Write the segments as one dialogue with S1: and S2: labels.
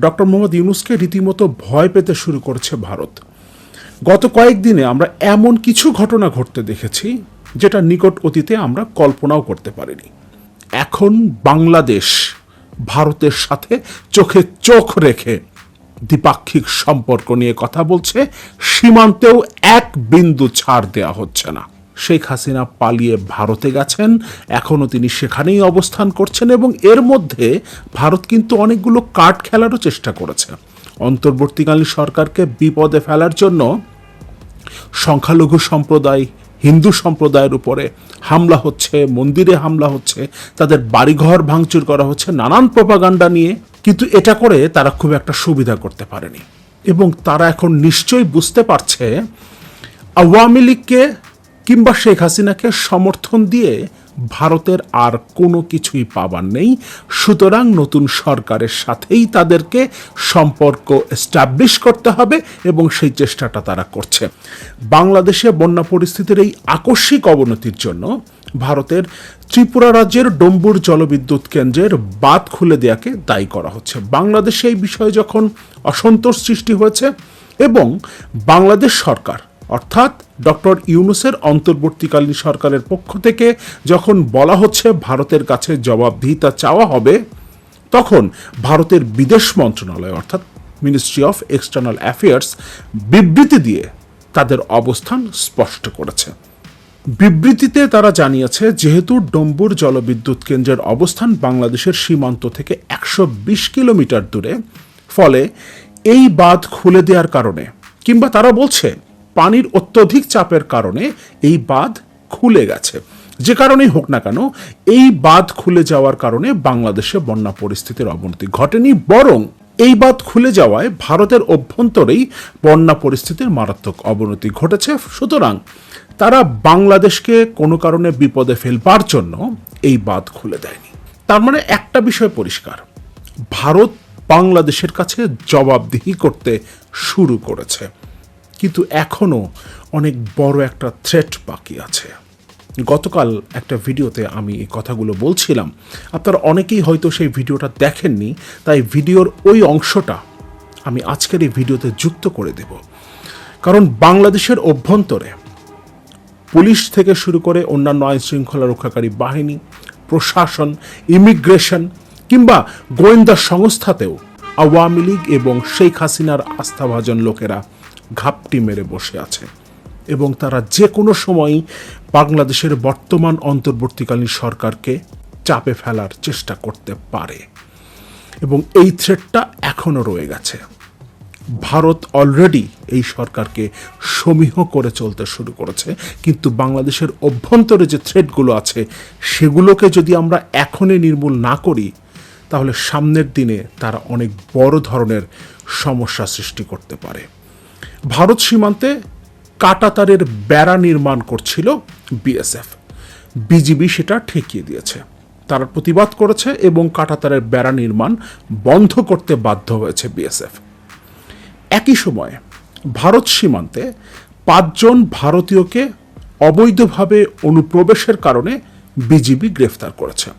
S1: Doctor Mohammad ইউনুসকে রীতিমতো ভয় পেতে শুরু করেছে ভারত। গত কয়েকদিনে আমরা এমন কিছু ঘটনা ঘটতে দেখেছি, যেটা নিকট অতীতে আমরা কল্পনাও করতে পারিনি। এখন বাংলাদেশ ভারতের সাথে চোখে চোখ রেখে দ্বিপাক্ষিক সম্পর্ক নিয়ে কথা বলছে, সীমান্তেও এক বিন্দু ছাড় দেওয়া হচ্ছে না। শেখ হাসিনা পালিয়ে ভারতে গেছেন। এখনও তিনি সেখানেই অবস্থান করছেন এবং এর মধ্যে ভারত কিন্তু অনেকগুলো কার্ড খেলারও চেষ্টা করেছে। অন্তর্বর্তীকালীন সরকারকে বিপদে ফেলার জন্য সংখ্যালঘু সম্প্রদায়, হিন্দু সম্প্রদায়ের উপরে হামলা হচ্ছে, মন্দিরে হামলা হচ্ছে, তাদের বাড়িঘর ভাঙচুর করা হচ্ছে, নানান প্রপাগান্ডা নিয়ে। কিন্তু এটা করে তারা খুব একটা সুবিধা করতে পারেনি। এবং তারা এখন নিশ্চয়ই বুঝতে পারছে, আওয়ামী লীগকে কিংবা শেখ হাসিনাকে সমর্থন দিয়ে ভারতের আর কোনো কিছুই পাবার নেই। সুতরাং নতুন সরকারের সাথেই তাদেরকে সম্পর্ক এস্টাবলিশ করতে হবে এবং সেই চেষ্টাটা তারা করছে। বাংলাদেশে বন্যা পরিস্থিতির এই আকস্মিক অবনতির জন্য ভারতের ত্রিপুরা রাজ্যের ডম্বুর জলবিদ্যুৎ কেন্দ্রের বাঁধ খুলে দেওয়াকে দায়ী করা হচ্ছে। বাংলাদেশে এই বিষয়ে যখন অসন্তোষ সৃষ্টি হয়েছে এবং বাংলাদেশ সরকার অর্থাৎ ডক্টর ইউনুসের অন্তর্বর্তীকালীন সরকারের পক্ষ থেকে যখন বলা হচ্ছে ভারতের কাছে জবাবদিহিতা চাওয়া হবে, তখন ভারতের বিদেশ মন্ত্রণালয়, অর্থাৎ মিনিস্ট্রি অফ এক্সটার্নাল অ্যাফেয়ার্স বিবৃতি দিয়ে তাদের অবস্থান স্পষ্ট করেছে। বিবৃতিতে তারা জানিয়েছে, যেহেতু ডম্বুর জলবিদ্যুৎ কেন্দ্রের অবস্থান বাংলাদেশের সীমান্ত থেকে একশো বিশ কিলোমিটার দূরে, ফলে এই বাঁধ খুলে দেওয়ার কারণে, কিংবা তারা বলছে পানির অত্যধিক চাপের কারণে এই বাঁধ খুলে গেছে। যে কারণেই হোক না কেন, এই বাঁধ খুলে যাওয়ার কারণে বাংলাদেশে বন্যা পরিস্থিতির অবনতি ঘটেনি, বরং এই বাঁধ খুলে যাওয়ায় ভারতের অভ্যন্তরেই বন্যা পরিস্থিতির মারাত্মক অবনতি ঘটেছে। সুতরাং তারা বাংলাদেশকে কোনো কারণে বিপদে ফেলবার জন্য এই বাঁধ খুলে দেয়নি। তার মানে একটা বিষয় পরিষ্কার, ভারত বাংলাদেশের কাছে জবাবদিহি করতে শুরু করেছে। কিন্তু এখনও অনেক বড় একটা থ্রেট বাকি আছে। গতকাল একটা ভিডিওতে আমি এই কথাগুলো বলছিলাম। আপনারা অনেকেই হয়তো সেই ভিডিওটা দেখেননি, তাই ভিডিওর ওই অংশটা আমি আজকের এই ভিডিওতে যুক্ত করে দেব। কারণ বাংলাদেশের অভ্যন্তরে পুলিশ থেকে শুরু করে অন্যান্য আইন শৃঙ্খলা রক্ষাকারী বাহিনী, প্রশাসন, ইমিগ্রেশন কিংবা গোয়েন্দা সংস্থাতেও আওয়ামী লীগ এবং শেখ হাসিনার আস্থাভাজন লোকেরা ঘাপটি মেরে বসে আছে এবং তারা যে কোনো সময়ই বাংলাদেশের বর্তমান অন্তর্বর্তীকালীন সরকারকে চাপে ফেলার চেষ্টা করতে পারে। এবং এই থ্রেটটা এখনও রয়ে গেছে। ভারত অলরেডি এই সরকারকে সমীহ করে চলতে শুরু করেছে, কিন্তু বাংলাদেশের অভ্যন্তরে যে থ্রেটগুলো আছে, সেগুলোকে যদি আমরা এখনই নির্মূল না করি, তাহলে সামনের দিনে তারা অনেক বড় ধরনের সমস্যা সৃষ্টি করতে পারে। ভারত সীমান্তে কাটাতারের বেড়া নির্মাণ করছিল বিএসএফ। বিজিবি সেটা ঠেকিয়ে দিয়েছে। তারা প্রতিবাদ করেছে এবং কাটাতারের বেড়া নির্মাণ বন্ধ করতে বাধ্য হয়েছে বিএসএফ। একই সময়ে ভারত সীমান্তে পাঁচজন ভারতীয়কে অবৈধভাবে অনুপ্রবেশের কারণে বিজিবি গ্রেফতার করেছে।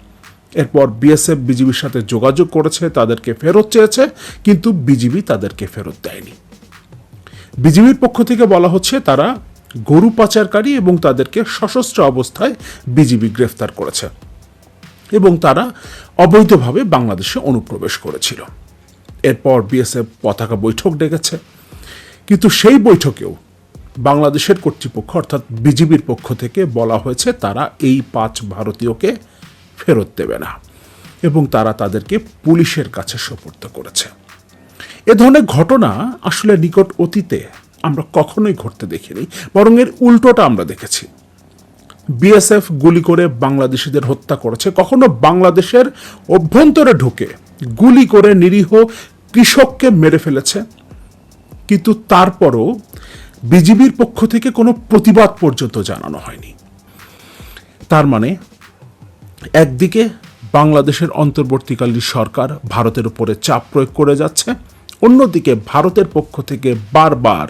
S1: এরপর বিএসএফ বিজিবির সাথে যোগাযোগ করেছে, তাদেরকে ফেরত চেয়েছে, কিন্তু বিজিবি তাদেরকে ফেরত দেয়নি। বিজিবির পক্ষ থেকে বলা হচ্ছে, তারা গরু পাচারকারী এবং তাদেরকে সশস্ত্র অবস্থায় বিজিবি গ্রেফতার করেছে এবং তারা অবৈধভাবে বাংলাদেশে অনুপ্রবেশ করেছিল। এরপর বিএসএফ পতাকা বৈঠক ডেকেছে। কিন্তু সেই বৈঠকেও বাংলাদেশের কর্তৃপক্ষ, অর্থাৎ বিজিবির পক্ষ থেকে বলা হয়েছে, তারা এই পাঁচ ভারতীয়কে ফেরত দেবে না এবং তারা তাদেরকে পুলিশের কাছে সোপর্দ করেছে। এ ধরনের ঘটনা আসলে নিকট অতীতে আমরা কখনোই ঘটতে দেখিনি, বরং এর উল্টোটা আমরা দেখেছি। বিএসএফ গুলি করে বাংলাদেশিদের হত্যা করেছে। কখনো বাংলাদেশের অভ্যন্তরে ঢুকে গুলি করে নিরীহ কৃষককে মেরে ফেলেছে। কিন্তু তারপরও বিজিবির পক্ষ থেকে কোনো প্রতিবাদ পর্যন্ত জানানো হয়নি। তার মানে একদিকে বাংলাদেশের অন্তর্বর্তীকালীন সরকার ভারতের উপরে চাপ প্রয়োগ করে যাচ্ছে অন্যদিকে ভারতের পক্ষ থেকে বারবার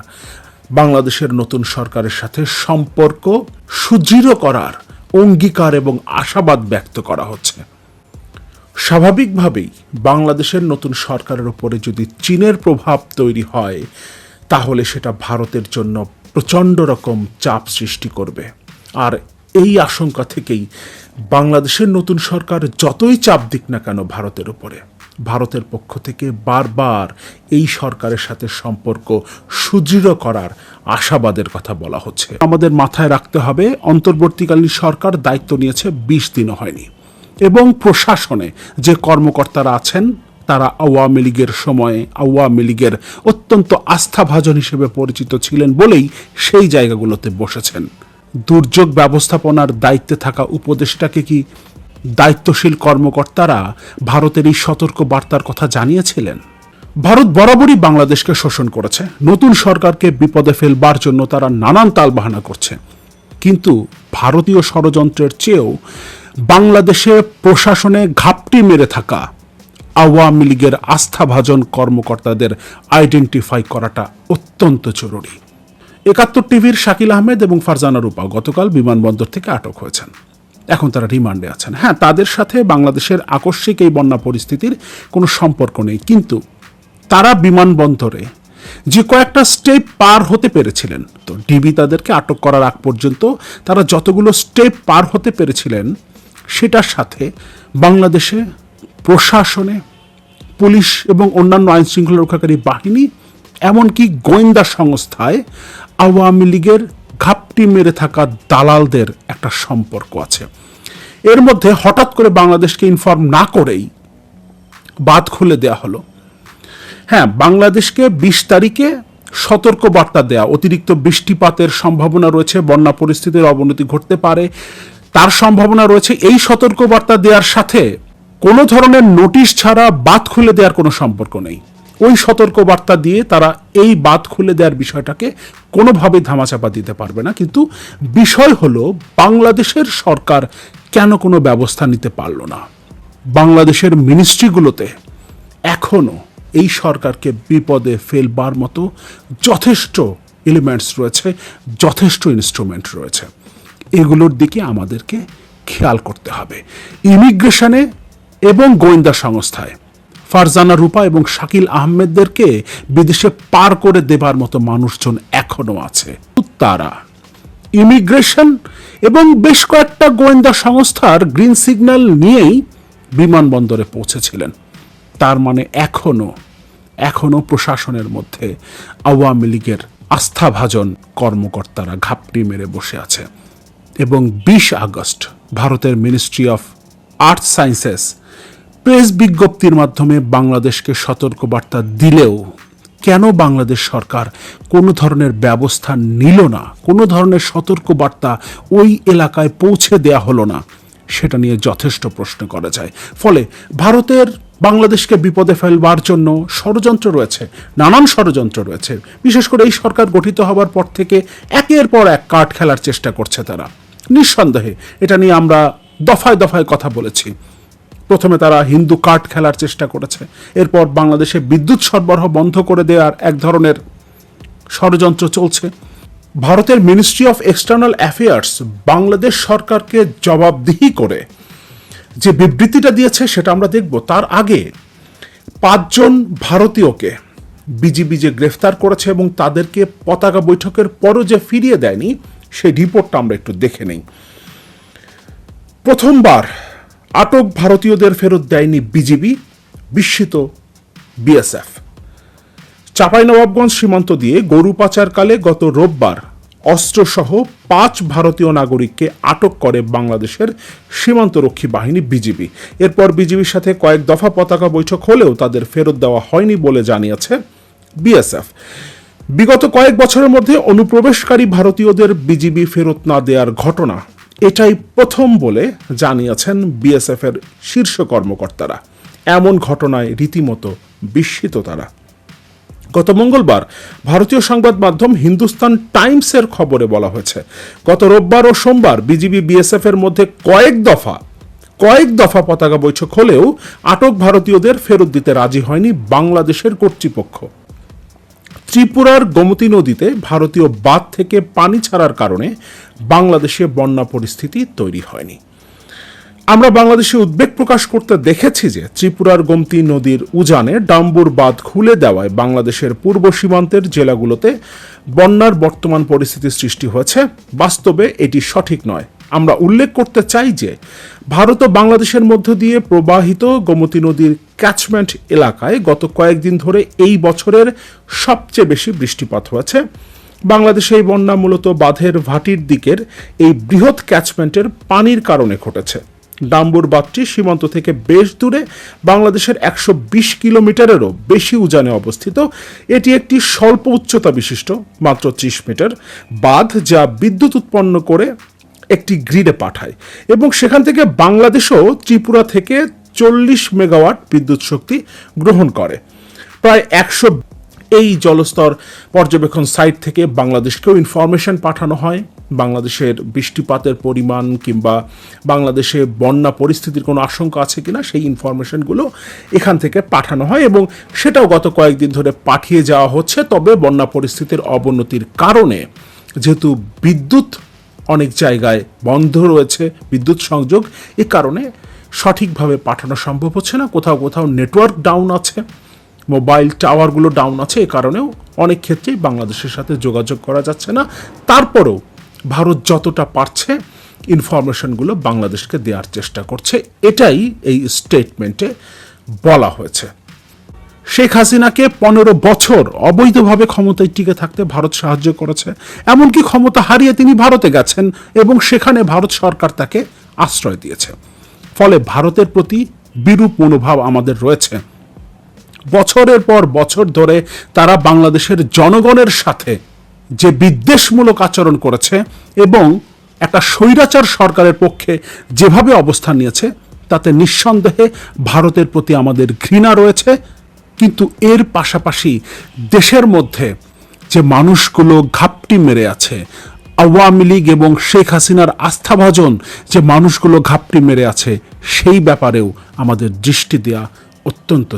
S1: বাংলাদেশের নতুন সরকারের সাথে সম্পর্ক সুদৃঢ় করার অঙ্গীকার এবং আশাবাদ ব্যক্ত করা হচ্ছে। স্বাভাবিকভাবেই বাংলাদেশের নতুন সরকারের উপরে যদি চীনের প্রভাব তৈরি হয়, তাহলে সেটা ভারতের জন্য প্রচণ্ড রকম চাপ সৃষ্টি করবে। আর এই আশঙ্কা থেকেই বাংলাদেশের নতুন সরকার যতই চাপ দিক না কেন ভারতের উপরে ভারতের পক্ষ থেকে বারবার এই সরকারের সাথে সম্পর্ক সুদৃঢ় করার আশাবাদের কথা বলা হচ্ছে। আমাদের মাথায় রাখতে হবে, অন্তর্বর্তীকালীন সরকার দায়িত্ব নিয়েছে, বিশ দিনও হয়নি। এবং প্রশাসনে যে কর্মকর্তারা আছেন, তারা আওয়ামী লীগের সময়ে আওয়ামী লীগের অত্যন্ত আস্থাভাজন হিসেবে পরিচিত ছিলেন বলেই সেই জায়গাগুলোতে বসেছেন। দুর্যোগ ব্যবস্থাপনার দায়িত্বে থাকা উপদেষ্টাকে কি দায়িত্বশীল কর্মকর্তারা ভারতের এই সতর্ক বার্তার কথা জানিয়েছিলেন। ভারত বরাবরই বাংলাদেশকে শোষণ করেছে। নতুন সরকারকে বিপদে ফেলবার জন্য তারা নানান তালবাহানা করছে। কিন্তু ভারতীয় ষড়যন্ত্রের চেয়েও বাংলাদেশে প্রশাসনে ঘাপটি মেরে থাকা আওয়ামী লীগের আস্থাভাজন কর্মকর্তাদের আইডেন্টিফাই করাটা অত্যন্ত জরুরি। একাত্তর টিভির শাকিল আহমেদ এবং ফারজানা রূপা গতকাল বিমানবন্দর থেকে আটক হয়েছেন। এখন তারা রিমান্ডে আছেন। হ্যাঁ তাদের সাথে বাংলাদেশের আকস্মিক এই বন্যা পরিস্থিতির কোনো সম্পর্ক নেই। কিন্তু তারা বিমানবন্দরে যে কয়েকটা স্টেপ পার হতে পেরেছিলেন, তো ডিবি তাদেরকে আটক করার আগ পর্যন্ত তারা যতগুলো স্টেপ পার হতে পেরেছিলেন, সেটার সাথে বাংলাদেশে প্রশাসনে, পুলিশ এবং অন্যান্য আইন শৃঙ্খলা রক্ষাকারী বাহিনী, এমনকি গোয়েন্দা সংস্থায় আওয়ামী লীগের ঘাপটি মেরে থাকা দালালদের একটা সম্পর্ক আছে। এর মধ্যে হঠাৎ করে বাংলাদেশকে ইনফর্ম না করেই বাদ খুলে দেয়া হলো। হ্যাঁ বাংলাদেশকে বিশ তারিখে সতর্ক বার্তা দেয়া, অতিরিক্ত বৃষ্টিপাতের সম্ভাবনা রয়েছে, বন্যা পরিস্থিতির অবনতি ঘটতে পারে, তার সম্ভাবনা রয়েছে। এই সতর্ক বার্তা দেওয়ার সাথে কোনো ধরনের নোটিশ ছাড়া বাদ খুলে দেওয়ার কোনো সম্পর্ক নেই। ওই সতর্ক বার্তা দিয়ে তারা এই বাদ খুলে দেওয়ার বিষয়টাকে কোনোভাবে ধামাচাপা দিতে পারবে না। কিন্তু বিষয় হলো, বাংলাদেশের সরকার কেন কোনো ব্যবস্থা নিতে পারল না? বাংলাদেশের মিনিস্ট্রিগুলোতে এখনও এই সরকারকে বিপদে ফেলবার মতো যথেষ্ট এলিমেন্টস রয়েছে, যথেষ্ট ইনস্ট্রুমেন্ট রয়েছে। এগুলোর দিকে আমাদেরকে খেয়াল করতে হবে। ইমিগ্রেশনে এবং গোয়েন্দা সংস্থায় ফারজানা রূপা এবং শাকিল আহমেদদেরকে বিদেশে পার করে দেবার মতো মানুষজন এখনও আছে। তারা ইমিগ্রেশন এবং বেশ কয়েকটা গোয়েন্দা সংস্থার গ্রিন সিগন্যাল নিয়েই বিমানবন্দরে পৌঁছেছিলেন। তার মানে এখনও এখনও প্রশাসনের মধ্যে আওয়ামী লীগের আস্থাভাজন কর্মকর্তারা ঘাপটি মেরে বসে আছে। এবং বিশ আগস্ট ভারতের ministry of earth sciences press বিজ্ঞপ্তির মাধ্যমে বাংলাদেশকে সতর্কবার্তা দিলেও কেন বাংলাদেশ সরকার কোনো ধরনের ব্যবস্থা নিল না, কোনো ধরনের সতর্কবার্তা ওই এলাকায় পৌঁছে দেয়া হলো না, সেটা নিয়ে যথেষ্ট প্রশ্ন করা যায়। ফলে ভারতের বাংলাদেশকে বিপদে ফেলবার জন্য ষড়যন্ত্র রয়েছে, নানান ষড়যন্ত্র রয়েছে। বিশেষ করে এই সরকার গঠিত হবার পর থেকে একের পর এক কার্ড খেলার চেষ্টা করছে তারা। নিঃসন্দেহে এটা নিয়ে আমরা দফায় দফায় কথা বলেছি। প্রথমে তারা হিন্দু কার্ড খেলার চেষ্টা করেছে। এরপর বাংলাদেশে বিদ্যুৎ সরবরাহ বন্ধ করে দেওয়ার এক ধরনের ষড়যন্ত্র চলছে। ভারতের ministry of external affairs Bangladesh সরকারকে জবাবদিহি করে যে বিবৃতিটা দিয়েছে সেটা আমরা দেখব। তার আগে পাঁচজন ভারতীয়কে বিজিবি যে গ্রেফতার করেছে এবং তাদেরকে পতাকা বৈঠকের পরও যে ফিরিয়ে দেয়নি, সেই রিপোর্টটা আমরা একটু দেখে নেই। প্রথমবার আটক ভারতীয়দের ফেরত দেয়নি বিজিবি, বিস্মিত বিএসএফ। চাঁপাইনবাবগঞ্জ সীমান্ত দিয়ে গরু পাচারকালে গত রোববার অস্ত্রসহ পাঁচ ভারতীয় নাগরিককে আটক করে বাংলাদেশের সীমান্তরক্ষী বাহিনী বিজিবি। এরপর বিজিবির সাথে কয়েক দফা পতাকা বৈঠক হলেও তাদের ফেরত দেওয়া হয়নি বলে জানিয়েছে বিএসএফ। বিগত কয়েক বছরের মধ্যে অনুপ্রবেশকারী ভারতীয়দের বিজিবি ফেরত না দেওয়ার ঘটনা এটাই প্রথম বলে জানিয়েছেন বিএসএফ এর শীর্ষ কর্মকর্তারা। এমন ঘটনায় রীতিমতো বিস্মিত তারা। গত মঙ্গলবার ভারতীয় সংবাদ মাধ্যম হিন্দুস্তান টাইমসের খবরে বলা হয়েছে, গত রোববার ও সোমবার বিজিবি বিএসএফ এর মধ্যে কয়েক দফা কয়েক দফা পতাকা বৈঠক হলেও আটক ভারতীয়দের ফেরত দিতে রাজি হয়নি বাংলাদেশের কর্তৃপক্ষ। ত্রিপুরার গোমতী নদীতে ভারতীয় বাঁধ থেকে পানি ছাড়ার কারণে বাংলাদেশে বন্যা পরিস্থিতি তৈরি হয়নি। আমরা বাংলাদেশে উদ্বেগ প্রকাশ করতে দেখেছি যে ত্রিপুরার গোমতী নদীর উজানে ডাম্বুর বাঁধ খুলে দেওয়ায় বাংলাদেশের পূর্ব সীমান্তের জেলাগুলোতে বন্যার বর্তমান পরিস্থিতি সৃষ্টি হয়েছে। বাস্তবে এটি সঠিক নয়। আমরা উল্লেখ করতে চাই যে ভারত ও বাংলাদেশের মধ্য দিয়ে প্রবাহিত গোমতী নদীর ক্যাচমেন্ট এলাকায় গত কয়েকদিন ধরে এই বছরের সবচেয়ে বেশি বৃষ্টিপাত হয়েছে। বাংলাদেশে এই বন্যা মূলত বাঁধের ভাটির দিকের এই বৃহৎ ক্যাচমেন্টের পানির কারণে ঘটেছে। ডাম্বুর বাঁধটি সীমান্ত থেকে বেশ দূরে বাংলাদেশের একশো বিশ কিলোমিটারেরও বেশি উজানে অবস্থিত। এটি একটি স্বল্প উচ্চতা বিশিষ্ট, মাত্র ত্রিশ মিটার। বাঁধ যা বিদ্যুৎ উৎপন্ন করে একটি গ্রিডে পাঠায় এবং সেখান থেকে বাংলাদেশও ত্রিপুরা থেকে চল্লিশ মেগাওয়াট বিদ্যুৎ শক্তি গ্রহণ করে। প্রায় একশো এই জলস্তর পর্যবেক্ষণ সাইট থেকে বাংলাদেশকেও ইনফরমেশন পাঠানো হয়। বাংলাদেশের বৃষ্টিপাতের পরিমাণ কিংবা বাংলাদেশে বন্যা পরিস্থিতির কোনো আশঙ্কা আছে কিনা সেই ইনফরমেশনগুলো এখান থেকে পাঠানো হয় এবং সেটাও গত কয়েকদিন ধরে পাঠিয়ে যাওয়া হচ্ছে। তবে বন্যা পরিস্থিতির অবনতির কারণে যেহেতু বিদ্যুৎ অনেক জায়গায় বন্ধ রয়েছে, বিদ্যুৎ সংযোগ। এ কারণে সঠিকভাবে পাঠানো সম্ভব হচ্ছে না। কোথাও কোথাও নেটওয়ার্ক ডাউন আছে, মোবাইল টাওয়ারগুলো ডাউন আছে, এ কারণেও অনেক ক্ষেত্রেই বাংলাদেশের সাথে যোগাযোগ করা যাচ্ছে না। তারপরেও ভারত যতটা পারছে ইনফরমেশনগুলো বাংলাদেশকে দেওয়ার চেষ্টা করছে। এটাই এই স্টেটমেন্টে বলা হয়েছে। শেখ হাসিনাকে পনেরো বছর অবৈধভাবে ক্ষমতায় টিকে থাকতে ভারত সাহায্য করেছে, এমনকি ক্ষমতা হারিয়ে তিনি ভারতে গেছেন এবং সেখানে ভারত সরকার তাকে আশ্রয় দিয়েছে। ফলে ভারতের প্রতি বিরূপ মনোভাব আমাদের রয়েছে। বছরের পর বছর ধরে তারা বাংলাদেশের জনগণের সাথে যে বিদ্বেষমূলক আচরণ করেছে এবং একটা স্বৈরাচার সরকারের পক্ষে যেভাবে অবস্থান নিয়েছে, তাতে নিঃসন্দেহে ভারতের প্রতি আমাদের ঘৃণা রয়েছে। কিন্তু এর পাশাপাশি দেশের মধ্যে যে মানুষগুলো ঘাপটি মেরে আছে, আওয়ামী লীগ এবং শেখ হাসিনার আস্থাভাজন যে মানুষগুলো ঘাপটি মেরে আছে, সেই ব্যাপারেও আমাদের দৃষ্টি দেওয়া অত্যন্ত